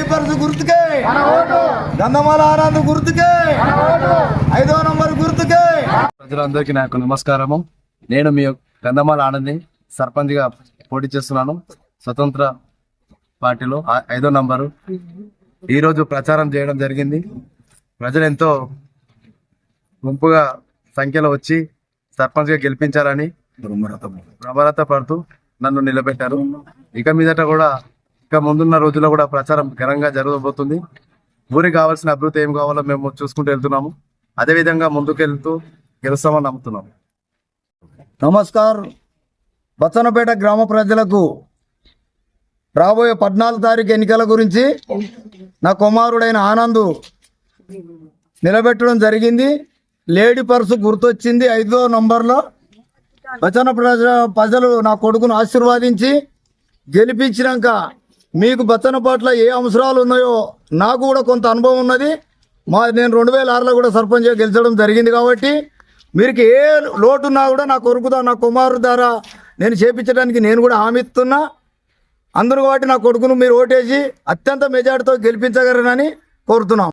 గుర్తుకే. గంధమాల ఆనంద్ గుర్తుకే. ఐదో నంబర్ గుర్తుకే. ప్రజలందరికీ నా యొక్క నమస్కారము. నేను మీ గంధమాల ఆనంది సర్పంచ్గా పోటీ చేస్తున్నాను. స్వతంత్ర పార్టీలో ఐదో నంబరు. ఈరోజు ప్రచారం చేయడం జరిగింది. ప్రజలు ఎంతో గుంపుగా సంఖ్యలో వచ్చి సర్పంచ్గా గెలిపించాలని ప్రబలత పడుతూ నన్ను నిలబెట్టారు. ఇక మీదట కూడా ఇంకా ముందున్న రోజుల్లో కూడా ప్రచారం ఘనంగా జరగబోతుంది. ఊరికి కావాల్సిన అభివృద్ధి ఏం కావాలో మేము చూసుకుంటూ వెళ్తున్నాము. అదేవిధంగా ముందుకెళ్తూ గెలుస్తామని నమ్ముతున్నాము. నమస్కార్. బచ్చనపేట గ్రామ ప్రజలకు రాబోయే పద్నాలుగు తారీఖు ఎన్నికల గురించి నా కుమారుడైన ఆనందు నిలబెట్టడం జరిగింది. లేడీ పర్సు గుర్తొచ్చింది ఐదో నంబర్లో. వచన ప్రజ ప్రజలు నా కొడుకును ఆశీర్వాదించి గెలిపించినాక మీకు బచ్చన పట్ల ఏ అవసరాలు ఉన్నాయో నాకు కూడా కొంత అనుభవం ఉన్నది. మా నేను రెండు వేల ఆరులో కూడా సర్పంచ్గా గెలిచడం జరిగింది కాబట్టి మీకు ఏ లోటు ఉన్నా కూడా నా కొడుకుతో నా కుమారు ద్వారా నేను చేపించడానికి నేను కూడా హామీ ఇస్తున్నా. అందరూ కాబట్టి నా కొడుకును మీరు ఓటేసి అత్యంత మెజార్టీతో గెలిపించగలరని కోరుతున్నాం.